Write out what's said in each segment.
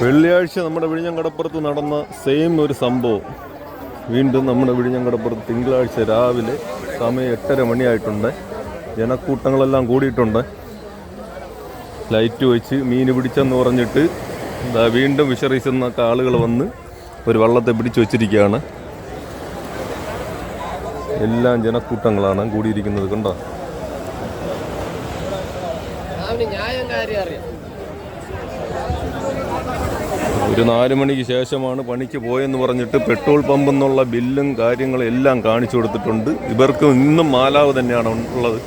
വെള്ളിയാഴ്ച നമ്മുടെ വിഴിഞ്ഞം കടപ്പുറത്ത് നടന്ന സെയിം ഒരു സംഭവം. വീണ്ടും നമ്മുടെ വിഴിഞ്ഞം കടപ്പുറത്ത് തിങ്കളാഴ്ച രാവിലെ സമയം എട്ടര മണിയായിട്ടുണ്ട്. ജനക്കൂട്ടങ്ങളെല്ലാം കൂടിയിട്ടുണ്ട്. ലൈറ്റ് വെച്ച് മീൻ പിടിച്ചെന്ന് പറഞ്ഞിട്ട് എന്താ വീണ്ടും ഫിഷറീസിൽ ആളുകൾ വന്ന് ഒരു വള്ളത്തെ പിടിച്ചു വച്ചിരിക്കുകയാണ്. എല്ലാം ജനക്കൂട്ടങ്ങളാണ് കൂടിയിരിക്കുന്നത് കണ്ടോ? ന്യായം കാര്യം അറിയാം. ഒരു നാല് മണിക്ക് ശേഷമാണ് പണിക്ക് പോയെന്ന് പറഞ്ഞിട്ട് പെട്രോൾ പമ്പ് എന്നുള്ള ബില്ലും കാര്യങ്ങളും എല്ലാം കാണിച്ചു കൊടുത്തിട്ടുണ്ട്. ഇവർക്ക് ഇന്നും മാലാവ് തന്നെയാണ് ഉള്ളത്.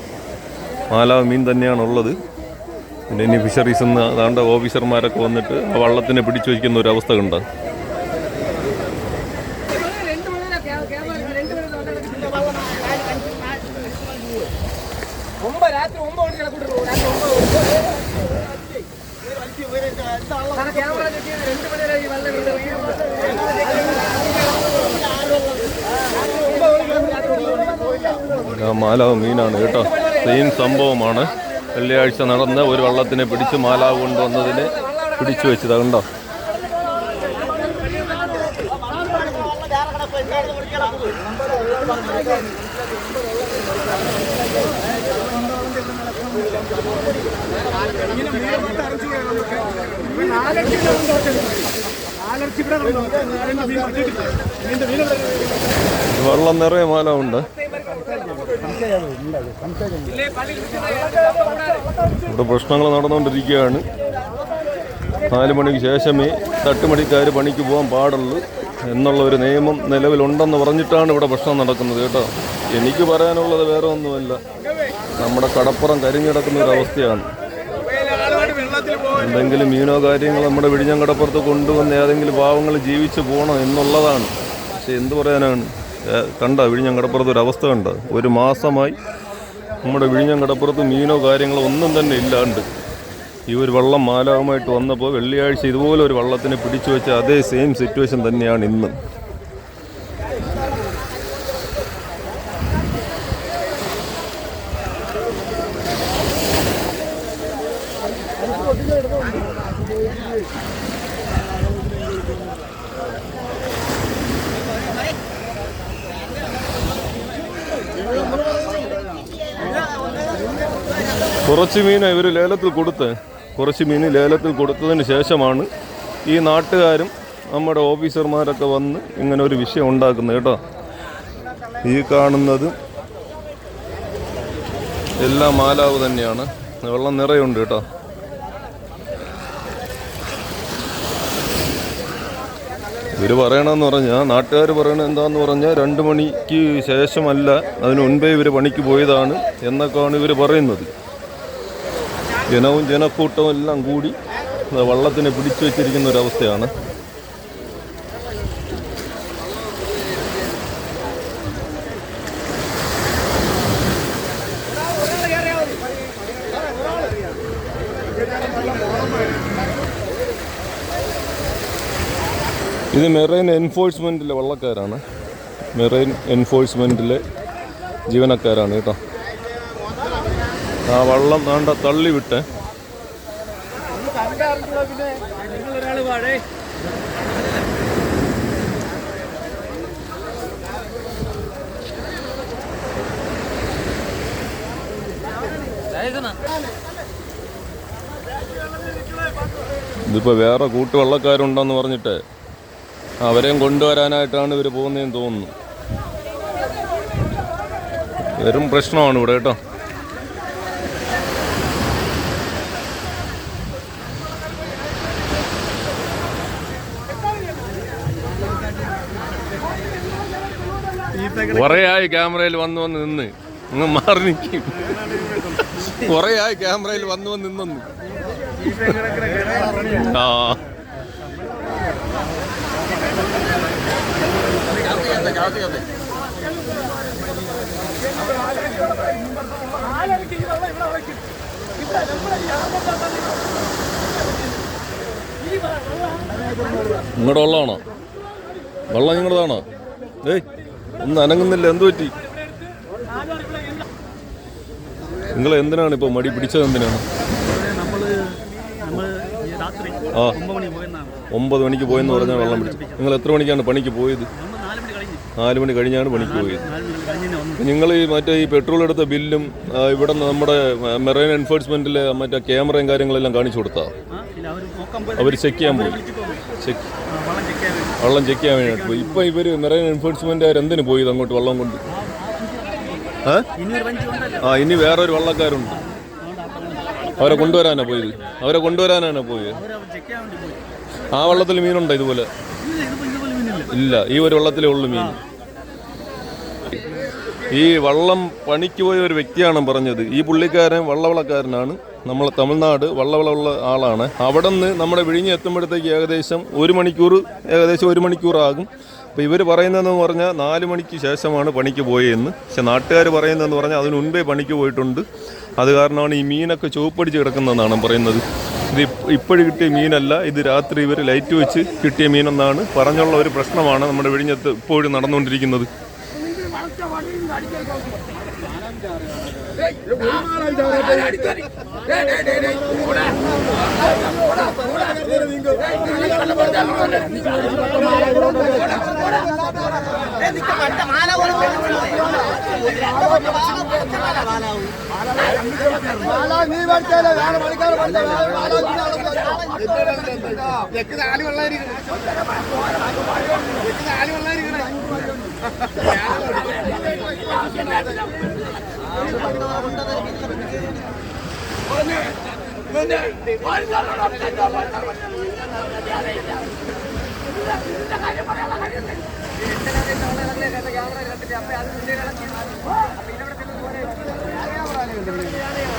മാലാവ് മീൻ തന്നെയാണ് ഉള്ളത്. പിന്നെ ഇനി ഫിഷറീസ് നിന്ന് അതാണ്ട് ഓഫീസർമാരൊക്കെ വന്നിട്ട് ആ വള്ളത്തിനെ പിടിച്ചു വയ്ക്കുന്ന ഒരു അവസ്ഥ ഒമ്പത് രാത്രി ഒമ്പത് മണിക്ക് കൂട്ടുള്ളൂ രാത്രി ഒമ്പത് ക്യാമറ കിട്ടിയത് രണ്ട് മണി വരെ ഈ വെള്ളം വീട് ആ മാലാവ് മീനാണ് കേട്ടോ. സെയിം സംഭവമാണ്. വെള്ളിയാഴ്ച നടന്ന് ഒരു വള്ളത്തിനെ പിടിച്ച് മാലാവ് കൊണ്ടുവന്നതിനെ പിടിച്ചു വെച്ചത് കണ്ടോ? വെള്ളം നിറയെ മാലാവുണ്ട്. ഇവിടെ പ്രശ്നങ്ങൾ നടന്നുകൊണ്ടിരിക്കുകയാണ്. നാല് മണിക്ക് ശേഷമേ തട്ടുമണിക്കാർ പണിക്ക് പോകാൻ പാടുള്ളൂ എന്നുള്ള ഒരു നിയമം നിലവിലുണ്ടെന്ന് പറഞ്ഞിട്ടാണ് ഇവിടെ പ്രശ്നം നടക്കുന്നത് കേട്ടോ. എനിക്ക് പറയാനുള്ളത് വേറെ ഒന്നുമല്ല. നമ്മുടെ കടപ്പുറം കരിഞ്ഞിടക്കുന്ന ഒരു അവസ്ഥയാണ്. എന്തെങ്കിലും മീനോ കാര്യങ്ങൾ നമ്മുടെ വിഴിഞ്ഞം കടപ്പുറത്ത് കൊണ്ടുവന്ന് ഏതെങ്കിലും പാവങ്ങൾ ജീവിച്ചു പോകണം എന്നുള്ളതാണ്. പക്ഷെ എന്ത് പറയാനാണ്? കണ്ട വിഴിഞ്ഞം കടപ്പുറത്ത് ഒരു അവസ്ഥ കണ്ട. ഒരു മാസമായി നമ്മുടെ വിഴിഞ്ഞം കടപ്പുറത്ത് മീനോ കാര്യങ്ങളോ ഒന്നും തന്നെ ഇല്ലാണ്ട്. ഈ ഒരു വള്ളം മാലാവുമായിട്ട് വന്നപ്പോൾ വെള്ളിയാഴ്ച ഇതുപോലെ ഒരു വള്ളത്തിനെ പിടിച്ചു വെച്ച അതേ സെയിം സിറ്റുവേഷൻ തന്നെയാണ് ഇന്ന്. കുറച്ച് മീൻ ഇവർ ലേലത്തിൽ കൊടുത്ത്. കുറച്ച് മീൻ ലേലത്തിൽ കൊടുത്തതിന് ശേഷമാണ് ഈ നാട്ടുകാരും നമ്മുടെ ഓഫീസർമാരൊക്കെ വന്ന് ഇങ്ങനെ ഒരു വിഷയം ഉണ്ടാക്കുന്നത് കേട്ടോ. ഈ കാണുന്നത് എല്ലാം മാലാവ് തന്നെയാണ്. വെള്ളം നിറയുണ്ട് കേട്ടോ. ഇവർ പറയണമെന്ന് പറഞ്ഞാൽ നാട്ടുകാർ പറയണത് എന്താന്ന് പറഞ്ഞാൽ രണ്ട് മണിക്ക് ശേഷമല്ല അതിന് മുൻപേ ഇവർ പണിക്ക് പോയതാണ് എന്നൊക്കെയാണ് ഇവർ പറയുന്നത്. ജനവും ജനക്കൂട്ടവും എല്ലാം കൂടി വള്ളത്തിനെ പിടിച്ചു വെച്ചിരിക്കുന്ന ഒരവസ്ഥയാണ് ഇത് മെറൈൻ എൻഫോഴ്സ്മെന്റിലെ വള്ളക്കാരാണ്. മെറൈൻ എൻഫോഴ്സ്മെന്റിലെ ജീവനക്കാരാണ് കേട്ടോ. ആ വള്ളം വേണ്ട തള്ളി വിട്ട്. ഒരാൾ പാടേ ഇതിപ്പോൾ വേറെ കൂട്ടുവള്ളക്കാരുണ്ടെന്ന് പറഞ്ഞിട്ട് അവരെയും കൊണ്ടുവരാനായിട്ടാണ് ഇവർ പോകുന്നതെന്ന് തോന്നുന്നു. വെറും പ്രശ്നമാണ് ഇവിടെ കേട്ടോ. കുറേ ആയി ക്യാമറയിൽ വന്നു വന്ന് നിന്ന്. അങ്ങ് മാറി നിൽക്കും. കുറേ ആയി ക്യാമറയിൽ വന്നു വന്ന് നിന്നു ആ. നിങ്ങളുടെ വെള്ളമാണോ? വെള്ളം നിങ്ങളുടേതാണോ ഏയ്. ഒന്നും അനങ്ങുന്നില്ല എന്തു പറ്റി? നിങ്ങൾ എന്തിനാണ് ഇപ്പോൾ മടി പിടിച്ചത് എന്തിനാണ്? ആ. ഒമ്പത് മണിക്ക് പോയെന്ന് പറഞ്ഞാൽ വെള്ളം പിടിച്ചു. നിങ്ങൾ എത്ര മണിക്കാണ് പണിക്ക് പോയത്? നാലുമണി നാല് മണി കഴിഞ്ഞു നാല് മണി കഴിഞ്ഞാണ് പണിക്ക് പോയത്. നിങ്ങൾ ഈ മറ്റേ ഈ പെട്രോൾ എടുത്ത ബില്ലും ഇവിടെ നമ്മുടെ മെറൈൻ എൻഫോഴ്സ്മെന്റിലെ മറ്റേ ക്യാമറയും കാര്യങ്ങളെല്ലാം കാണിച്ചു കൊടുത്താ? അവർ ചെക്ക് ചെയ്യാൻ പോയി. ചെക്ക് വള്ളം ചെക്ക് ചെയ്യാൻ വേണ്ടി ഇപ്പം ഇവർ മെറൈൻ എൻഫോഴ്സ്മെന്റുകാർ എന്തിനു പോയി അങ്ങോട്ട് വെള്ളം കൊണ്ട്? ആ ഇനി വേറൊരു വള്ളക്കാരുണ്ട്. അവരെ കൊണ്ടുവരാനാ പോയത്? അവരെ കൊണ്ടുവരാനാണ് പോയത്? ആ വള്ളത്തിൽ മീനുണ്ടോ ഇതുപോലെ? ഇല്ല ഈ ഒരു വള്ളത്തിലേ ഉള്ളു മീൻ. ഈ വള്ളം പണിക്ക് പോയ ഒരു വ്യക്തിയാണ് പറഞ്ഞത്. ഈ പുള്ളിക്കാരൻ വള്ളവളക്കാരനാണ്. നമ്മൾ തമിഴ്നാട് വള്ളവളമുള്ള ആളാണ്. അവിടെ നിന്ന് നമ്മുടെ വിഴിഞ്ഞ് എത്തുമ്പോഴത്തേക്ക് ഏകദേശം ഒരു മണിക്കൂർ ഏകദേശം ഒരു മണിക്കൂറാകും. അപ്പോൾ ഇവർ പറയുന്നതെന്ന് പറഞ്ഞാൽ നാല് മണിക്ക് ശേഷമാണ് പണിക്ക് പോയതെന്ന് പക്ഷെ നാട്ടുകാർ പറയുന്നതെന്ന് പറഞ്ഞാൽ അതിന് മുൻപേ പണിക്ക് പോയിട്ടുണ്ട്. അത് കാരണമാണ് ഈ മീനൊക്കെ ചുവപ്പടിച്ച് കിടക്കുന്നതെന്നാണ് പറയുന്നത്. ഇത് ഇപ്പോഴും കിട്ടിയ മീനല്ല ഇത് രാത്രി ഇവർ ലൈറ്റ് വെച്ച് കിട്ടിയ മീനെന്നാണ് പറഞ്ഞുള്ള ഒരു പ്രശ്നമാണ് നമ്മുടെ വിഴിഞ്ഞത്ത് ഇപ്പോഴും നടന്നുകൊണ്ടിരിക്കുന്നത്. നീ പഠിച്ചാലേ നാല് മണിക്കാർ ചെക്ക് നാല് വെള്ളമായിരിക്കണം ചെക്ക് നാല് വെള്ളമായിരിക്കണേ അത്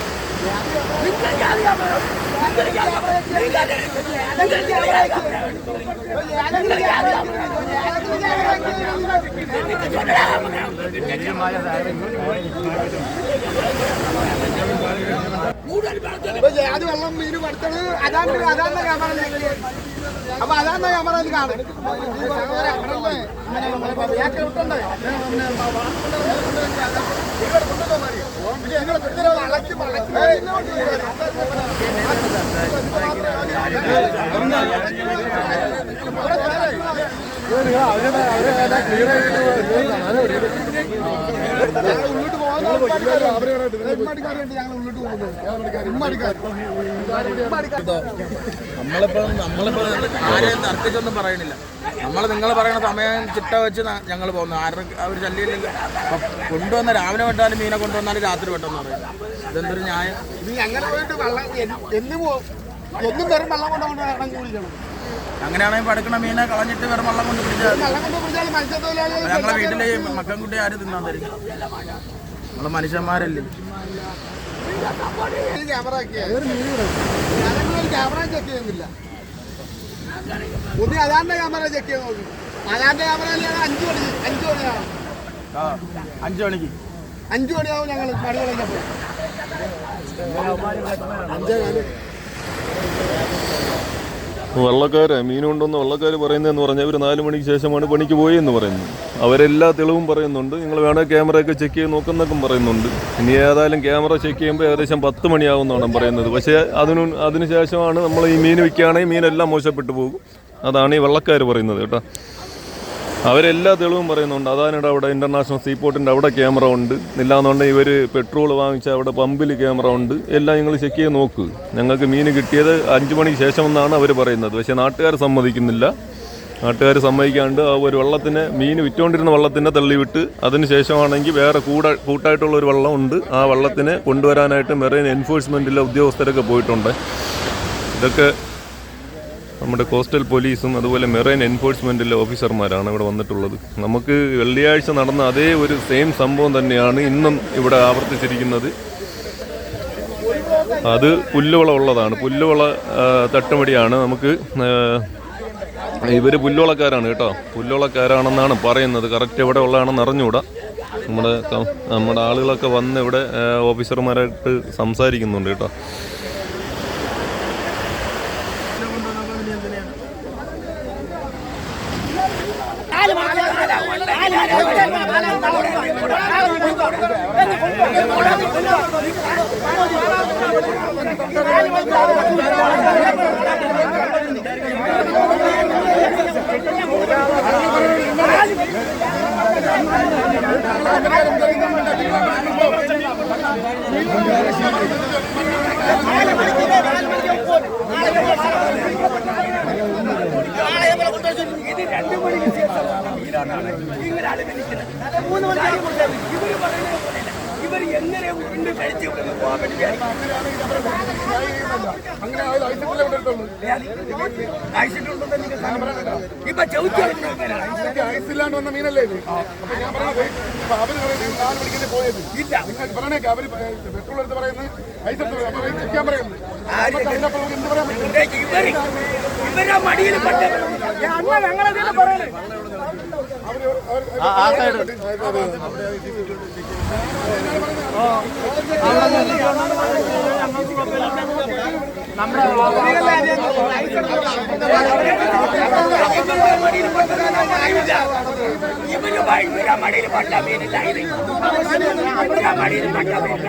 ഗണ്യമായ വെള്ളം മീന് പഠിത്തത് അതാണ് അതാണ് ക്യാമറ അപ്പൊ അതാണ് ക്യാമറ കാണും ഉള്ളിട്ട് പോകുന്ന നമ്മളിപ്പോ നമ്മളിപ്പോ ആരെയും തർക്കിച്ചൊന്നും പറയണില്ല. നമ്മൾ നിങ്ങൾ പറയുന്ന സമയം ചിട്ട വെച്ച് ഞങ്ങൾ പോകുന്നു. ആരും അവർ ശല്യമില്ല കൊണ്ടുവന്ന രാവിലെ വെട്ടാലും മീനെ കൊണ്ടുവന്നാലും രാത്രി വെട്ടെന്ന് പറയുന്നത് ഇതെന്തൊരു ന്യായം? ഞങ്ങൾ പോയിട്ട് വെള്ളം എന്നും എന്നും വെറും വെള്ളം കൊണ്ടുവന്നു കുടിക്കണം അങ്ങനെയാണെങ്കിൽ പടുക്കണ മീനെ കളഞ്ഞിട്ട് വേറെ വെള്ളം കൊണ്ട് പിടിച്ചാൽ ഞങ്ങളെ വീട്ടിലെ മക്കൻകുട്ടി ആര് തിന്നാൻ തരും നമ്മൾ മനുഷ്യന്മാരല്ലേ. പുതിയ അതാന്റെ ക്യാമറ ചെക്ക് ചെയ്ത് നോക്കി. അതാന്റെ ക്യാമറ അഞ്ചു മണി അഞ്ചു മണിയാവും ആ അഞ്ചു മണിക്ക്. അഞ്ചു മണിയാവും ഞങ്ങൾ പണി പോകും അഞ്ചേ കാൽ. വള്ളക്കാരെ മീൻ വെള്ളക്കാർ വള്ളക്കാർ പറയുന്നതെന്ന് പറഞ്ഞാൽ ഇവർ നാല് മണിക്ക് ശേഷമാണ് പണിക്ക് പോയെന്ന് പറയുന്നു അവരെല്ലാ തെളിവും പറയുന്നുണ്ട്. നിങ്ങൾ വേണേൽ ക്യാമറയൊക്കെ ചെക്ക് ചെയ്ത് നോക്കുന്നൊക്കെ പറയുന്നുണ്ട്. ഇനി ഏതായാലും ക്യാമറ ചെക്ക് ചെയ്യുമ്പോൾ ഏകദേശം പത്ത് മണിയാവുമെന്നാണ് പറയുന്നത്. പക്ഷേ അതിനു അതിന് ശേഷമാണ് നമ്മൾ ഈ മീൻ വിൽക്കുകയാണെങ്കിൽ മീനെല്ലാം മോശപ്പെട്ടു പോകും. അതാണ് ഈ വള്ളക്കാർ പറയുന്നത് കേട്ടോ. അവരെല്ലാ തെളിവും പറയുന്നുണ്ട്. അതാനിട അവിടെ ഇന്റർനാഷണൽ സീപോർട്ടിന്റെ അവിടെ ക്യാമറ ഉണ്ട്. ഇല്ലാന്നുണ്ടെങ്കിൽ ഇവർ പെട്രോൾ വാങ്ങിച്ച അവിടെ പമ്പിൽ ക്യാമറ ഉണ്ട്. എല്ലാം നിങ്ങൾ ചെക്ക് ചെയ്ത് നോക്ക്. ഞങ്ങൾക്ക് മീൻ കിട്ടിയത് അഞ്ച് മണിക്ക് ശേഷം എന്നാണ് അവർ പറയുന്നത്. പക്ഷേ നാട്ടുകാർ സമ്മതിക്കുന്നില്ല. നാട്ടുകാർ സമ്മതിക്കാണ്ട് ആ ഒരു വെള്ളത്തിന് മീൻ വിറ്റുകൊണ്ടിരുന്ന വെള്ളത്തിനെ തള്ളിവിട്ട് അതിന് ശേഷമാണെങ്കിൽ വേറെ കൂട കൂട്ടായിട്ടുള്ള ഒരു വെള്ളം ഉണ്ട്. ആ വെള്ളത്തിനെ കൊണ്ടുവരാനായിട്ട് മെറൈൻ എൻഫോഴ്സ്മെന്റിലെ ഉദ്യോഗസ്ഥരൊക്കെ പോയിട്ടുണ്ട്. ഇതൊക്കെ നമ്മുടെ കോസ്റ്റൽ പോലീസും അതുപോലെ മെറൈൻ എൻഫോഴ്സ്മെന്റിലെ ഓഫീസർമാരാണ് ഇവിടെ വന്നിട്ടുള്ളത്. നമുക്ക് വെള്ളിയാഴ്ച നടന്ന അതേ ഒരു സെയിം സംഭവം തന്നെയാണ് ഇന്നും ഇവിടെ ആവർത്തിച്ചിരിക്കുന്നത്. അത് പുല്ലുവള ഉള്ളതാണ്. പുല്ലുവള തട്ടുമടിയാണ് നമുക്ക് ഇവർ പുല്ലുവളക്കാരാണ് കേട്ടോ. പുല്ലുവളക്കാരാണെന്നാണ് പറയുന്നത്. കറക്റ്റ് എവിടെ ഉള്ളതാണെന്ന് അറിഞ്ഞുകൂടാ. നമ്മുടെ നമ്മുടെ ആളുകളൊക്കെ വന്ന് ഇവിടെ ഓഫീസർമാരായിട്ട് സംസാരിക്കുന്നുണ്ട് കേട്ടോ. മൂന്ന് മണിക്ക് കൊടുത്താൽ ഇവര് പറയുന്നത് നാല് അങ്ങനെ ആയാലും ഐസിട്ടിലെ കൊണ്ടിട്ടുള്ളൂ ഇപ്പൊ ചവിട്ടി ഇതൊക്കെ ഐസില്ലാണ്ട് വന്ന മീനല്ലേ ഇത് അപ്പൊ ഞാൻ പറഞ്ഞത് ഇപ്പൊ അവർ പറയുന്നത് നാല് മണിക്കല്ലേ പോയത് ഇല്ല നിങ്ങൾ പറയണേ അവർ പെട്രോൾ എടുത്ത് പറയുന്നത് ഐസ് എടുത്ത് അപ്പൊ ചെക്കാൻ പറയുന്നത് എന്ത് പറയാൻ പറ്റും ഇവർ ഇവരാ മടിയിൽ പെട്ട ഞങ്ങളതിനെ പറയണേ അവർ അവർ ഇവർ ഇവരാ മടിയിൽ പട്ട മീനില്ല ഇത് മടിയിൽ പട്ട മീനില്ല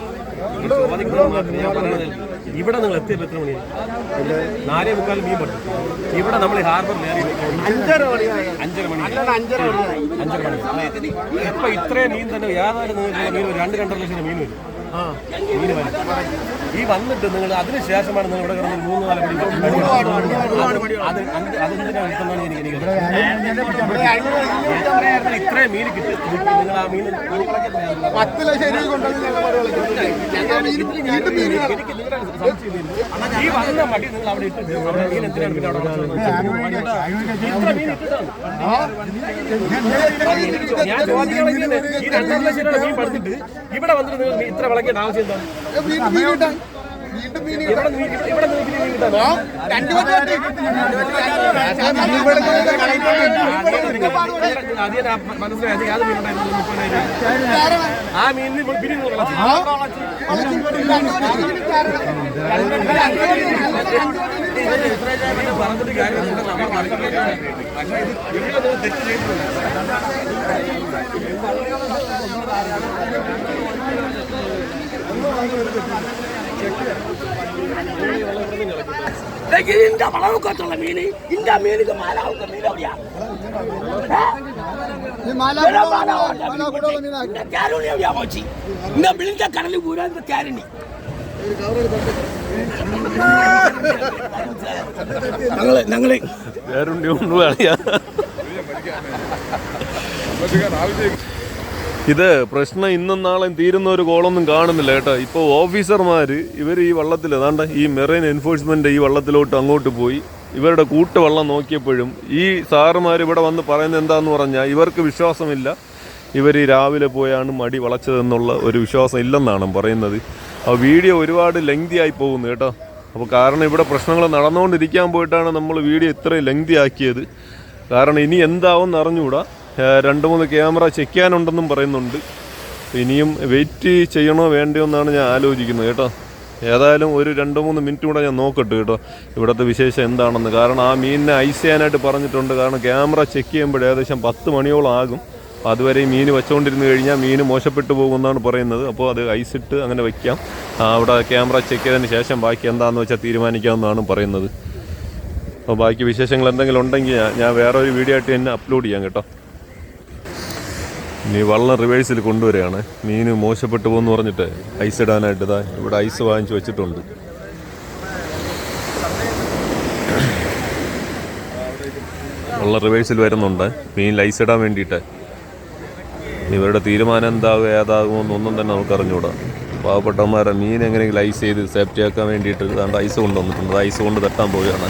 ഇവിടെ നിങ്ങൾ എത്തിയപ്പോൾ എത്ര മണിയാണ് നാലേ മുക്കാൽ മീൻ പറ്റും ഇവിടെ നമ്മൾ ഹാർബറിൽ അഞ്ചര മണി. അഞ്ചര മണി. അഞ്ചര മണി. ഇപ്പൊ ഇത്രയും മീൻ തന്നെ യാതൊരു മീൻ വരും രണ്ട് രണ്ടര ലക്ഷം മീൻ വരും. മീൻ വരും. ഈ വന്നിട്ട് നിങ്ങൾ അതിനുശേഷമാണ് നിങ്ങൾ ഇവിടെ കിടന്ന് മൂന്ന് നാല് മണി അത് അതെന്തിനാണ് എനിക്ക് ഇത്രയും മീൻ കിട്ടി? നിങ്ങൾ ആ മീൻ. പത്ത് ലക്ഷം. ഈ വന്ന മടി നിങ്ങൾ അവിടെ അവിടെ മീൻ എന്തിനാണ് പിന്നെ അവിടെ മീൻ ഇട്ടിട്ടാണ്. ഞാൻ ചോദിക്കുകയാണെങ്കിൽ ഈ രണ്ടര ലക്ഷം രൂപ മീൻ പഠിച്ചിട്ട് ഇവിടെ വന്നിട്ട് നിങ്ങൾ ഇത്ര വിളക്കേണ്ട ആവശ്യം എന്താണ്? മനസ്സിലായി അത് മീൻ ഉണ്ടായിരുന്നു മുപ്പതിനായിരം ആ മീനിന് പിരിഞ്ഞു പറഞ്ഞിട്ട് കാര്യം നമ്മൾ കളിക്കുകയാണ്. പക്ഷേ ഇത് ഇവിടെ തെറ്റ് ചെയ്തിട്ടുണ്ട് இந்த വളവൊക്കത്തുള്ള മീന് இந்த മീനുക്ക് മാലാവുന്ന മീൻ എവിടെയാ இந்த கேரணி எவ்வளோ போச்சு இந்த விழுந்த கடலுக்கு பூரா இந்த கேரணி ഞങ്ങള് ഞങ്ങള് വേറുണ്ട് കളിയാ ഇത് പ്രശ്നം ഇന്നും നാളെയും തീരുന്ന ഒരു കോളൊന്നും കാണുന്നില്ല കേട്ടോ. ഇപ്പോൾ ഓഫീസർമാർ ഇവർ ഈ വള്ളത്തിൽ അതാണ്ട് ഈ മെറൈൻ എൻഫോഴ്സ്മെന്റ് ഈ വള്ളത്തിലോട്ട് അങ്ങോട്ട് പോയി. ഇവരുടെ കൂട്ടുവള്ളം നോക്കിയപ്പോഴും ഈ സാറുമാർ ഇവിടെ വന്ന് പറയുന്നത് എന്താന്ന് പറഞ്ഞാൽ ഇവർക്ക് വിശ്വാസമില്ല. ഇവർ രാവിലെ പോയാണ് മടി വളച്ചതെന്നുള്ള ഒരു വിശ്വാസം ഇല്ലെന്നാണ് പറയുന്നത്. ആ വീഡിയോ ഒരുപാട് ലെങ്തി ആയി പോകുന്നു കേട്ടോ. അപ്പോൾ കാരണം ഇവിടെ പ്രശ്നങ്ങൾ നടന്നുകൊണ്ടിരിക്കാൻ പോയിട്ടാണ് നമ്മൾ വീഡിയോ ഇത്രയും ലെങ്തി ആക്കിയത് കാരണം ഇനി എന്താവും അറിഞ്ഞുകൂടാ. രണ്ട് മൂന്ന് ക്യാമറ ചെക്ക് ചെയ്യാനുണ്ടെന്നും പറയുന്നുണ്ട്. ഇനിയും വെയിറ്റ് ചെയ്യണോ വേണ്ടോ എന്നാണ് ഞാൻ ആലോചിക്കുന്നത് കേട്ടോ. ഏതായാലും ഒരു രണ്ട് മൂന്ന് മിനിറ്റ് കൂടെ ഞാൻ നോക്കട്ടെ കേട്ടോ ഇവിടുത്തെ വിശേഷം എന്താണെന്ന്. കാരണം ആ മീനിനെ ഐസ് ചെയ്യാനായിട്ട് പറഞ്ഞിട്ടുണ്ട്. കാരണം ക്യാമറ ചെക്ക് ചെയ്യുമ്പോൾ ഏകദേശം പത്ത് മണിയോളം ആകും. അപ്പോൾ അതുവരെ മീൻ വെച്ചുകൊണ്ടിരുന്ന് കഴിഞ്ഞാൽ മീൻ മോശപ്പെട്ടു പോകുമെന്നാണ് പറയുന്നത്. അപ്പോൾ അത് ഐസിട്ട് അങ്ങനെ വയ്ക്കാം. അവിടെ ക്യാമറ ചെക്ക് ചെയ്തതിന് ശേഷം ബാക്കി എന്താണെന്ന് വെച്ചാൽ തീരുമാനിക്കാമെന്നാണ് പറയുന്നത്. അപ്പോൾ ബാക്കി വിശേഷങ്ങൾ എന്തെങ്കിലും ഉണ്ടെങ്കിൽ ഞാൻ- ഞാൻ വേറെ ഒരു വീഡിയോ ആയിട്ട് തന്നെ അപ്ലോഡ് ചെയ്യാം കേട്ടോ. ഇനി വള്ളം റിവേഴ്സിൽ കൊണ്ടുവരികയാണ്. മീൻ മോശപ്പെട്ടു പോകുമെന്ന് പറഞ്ഞിട്ട് ഐസ് ഇടാനായിട്ട് ഇതാ ഇവിടെ ഐസ് വാങ്ങിച്ചു വെച്ചിട്ടുണ്ട്. വള്ളം റിവേഴ്സിൽ വരുന്നുണ്ട്. മീനിൽ ഐസ് ഇടാൻ വേണ്ടിയിട്ട്. ഇവരുടെ തീരുമാനം എന്താകും ഏതാകുമെന്നൊന്നും തന്നെ നമുക്ക് അറിഞ്ഞുകൂടാ പാവപ്പെട്ടവന്മാരെ മീൻ എങ്ങനെയെങ്കിലും ഐസ് ചെയ്ത് സേഫ്റ്റി ആക്കാൻ വേണ്ടിയിട്ട് ഐസ് കൊണ്ടുവന്നിട്ടുണ്ട്. ഐസ് കൊണ്ട് തട്ടാൻ പോവുകയാണ്.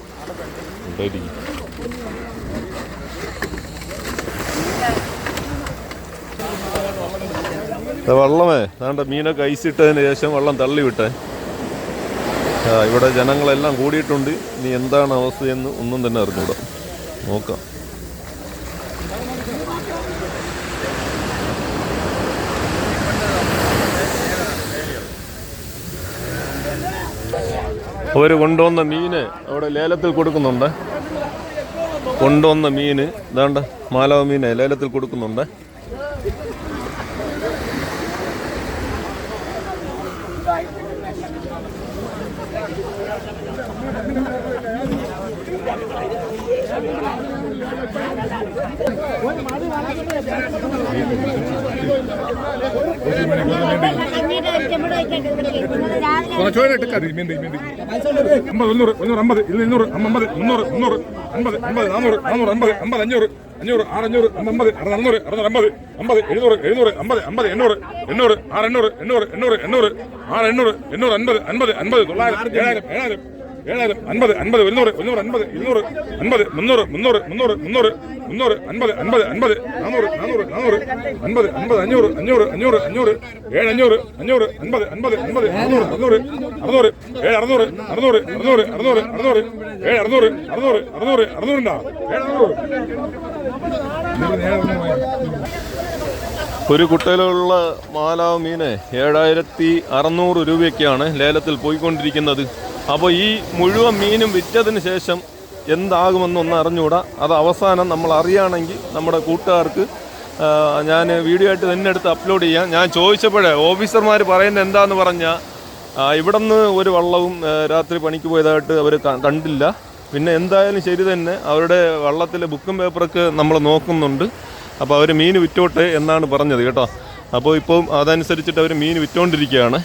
ready. വെള്ളമേ അതാണ്ട് മീനൊക്കെ ഐസിട്ടതിന് ശേഷം വെള്ളം തള്ളിവിട്ടേ ഇവിടെ ജനങ്ങളെല്ലാം കൂടിയിട്ടുണ്ട്. ഇനി എന്താണ് അവസ്ഥയെന്ന് ഒന്നും തന്നെ അറിഞ്ഞൂടാ. നോക്കാം. അവർ കൊണ്ടുവന്ന മീന് അവിടെ ലേലത്തിൽ കൊടുക്കുന്നുണ്ട്. കൊണ്ടുവന്ന മീന് ഇതാണ്ട് മാലവ മീനെ ലേലത്തിൽ കൊടുക്കുന്നുണ്ട്. ചോദിച്ചു എടുക്കാതെ മീൻ മീൻ അമ്പത് ഒന്നൂറ് ഒന്നൂറ് അമ്പത്. ഇരുന്നൂറ് അമ്പത് മുന്നൂറ് മുന്നൂറ് അൻപത് അമ്പത് നാനൂറ് നാനൂറ് അമ്പത് അമ്പത് അഞ്ഞൂറ് അഞ്ഞൂറ് ആറഞ്ഞൂറ് അമ്പത് അറുന്നൂറ് അറുന്നൂറ് അമ്പത് അമ്പത് എഴുന്നൂറ് എഴുന്നൂറ് അമ്പത് അമ്പത് എണ്ണൂറ് എണ്ണൂറ് ആറ് എണ്ണൂറ് എണ്ണൂറ് എണ്ണൂറ് എണ്ണൂറ് ആറ് എണ്ണൂറ് എണ്ണൂറ് അൻപത് ഏഴായിരം അൻപത് അൻപത് ഒരുന്നൂറ് ഒരുന്നൂറ് അൻപത് ഇരുന്നൂറ് അൻപത് മുന്നൂറ് മുന്നൂറ് മുന്നൂറ് മുന്നൂറ് മുന്നൂറ് അൻപത് അൻപത് അൻപത് നാനൂറ് നാനൂറ് നാനൂറ് അൻപത് അൻപത് അഞ്ഞൂറ് അഞ്ഞൂറ് അഞ്ഞൂറ് അഞ്ഞൂറ് ഏഴ് അഞ്ഞൂറ് അഞ്ഞൂറ് അൻപത് അൻപത് അൻപത് അറുന്നൂറ് അറുന്നൂറ് അറുന്നൂറ് ഏഴ് അറുന്നൂറ് അറുന്നൂറ് അറുന്നൂറ് അറുന്നൂറ് അറുന്നൂറ് ഏഴ് അറുന്നൂറ് അറുന്നൂറ് അറുന്നൂറ് അറുന്നൂറുണ്ടാ ഏഴ് അറുന്നൂറ്. ഒരു കുട്ടയിലുള്ള മാലാവ് മീന് ഏഴായിരത്തി അറുന്നൂറ് രൂപയൊക്കെയാണ് ലേലത്തിൽ പോയിക്കൊണ്ടിരിക്കുന്നത്. അപ്പോൾ ഈ മുഴുവൻ മീനും വിറ്റതിന് ശേഷം എന്താകുമെന്നൊന്ന് അറിഞ്ഞുകൂടാ. അത് അവസാനം നമ്മൾ അറിയുകയാണെങ്കിൽ നമ്മുടെ കൂട്ടുകാർക്ക് ഞാൻ വീഡിയോ ആയിട്ട് തന്നെ എടുത്ത് അപ്ലോഡ് ചെയ്യാം. ഞാൻ ചോദിച്ചപ്പോഴേ ഓഫീസർമാർ പറയുന്നത് എന്താന്ന് പറഞ്ഞാൽ ഇവിടെ നിന്ന് ഒരു വള്ളവും രാത്രി പണിക്ക് പോയതായിട്ട് അവർ കണ്ടില്ല. പിന്നെ എന്തായാലും ശരി തന്നെ അവരുടെ വള്ളത്തിലെ ബുക്കും പേപ്പറൊക്കെ നമ്മൾ നോക്കുന്നുണ്ട്. അപ്പോൾ അവർ മീൻ വിറ്റോട്ടെ എന്നാണ് പറഞ്ഞത് കേട്ടോ. അപ്പോൾ ഇപ്പം അതനുസരിച്ചിട്ട് അവർ മീൻ വിറ്റുകൊണ്ടിരിക്കുകയാണ്